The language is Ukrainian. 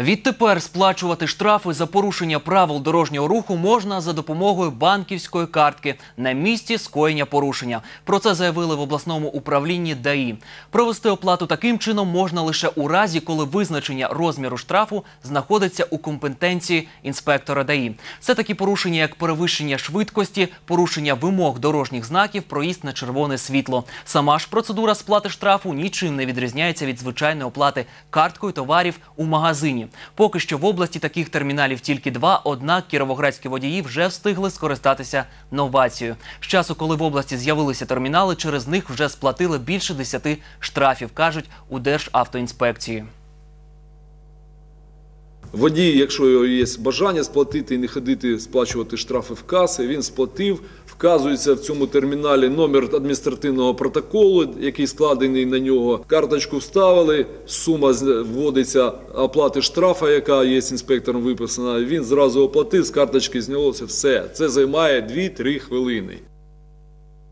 Відтепер сплачувати штрафи за порушення правил дорожнього руху можна за допомогою банківської картки на місці скоєння порушення. Про це заявили в обласному управлінні ДАІ. Провести оплату таким чином можна лише у разі, коли визначення розміру штрафу знаходиться у компетенції інспектора ДАІ. Це такі порушення, як перевищення швидкості, порушення вимог дорожніх знаків, проїзд на червоне світло. Сама ж процедура сплати штрафу нічим не відрізняється від звичайної оплати карткою товарів у магазині. Поки що в області таких терміналів тільки два, однак кіровоградські водії вже встигли скористатися новацією. З часу, коли в області з'явилися термінали, через них вже сплатили більше десяти штрафів, кажуть у Державтоінспекції. Водій, якщо є бажання сплатити і не ходити сплачувати штрафи в каси, він сплатив. Вказується в цьому терміналі номер адміністративного протоколу, який складений на нього. Карточку вставили, сума з- вводиться оплати штрафа, яка є інспектором виписана. Він зразу оплатив, з карточки знялося все. Це займає 2-3 хвилини.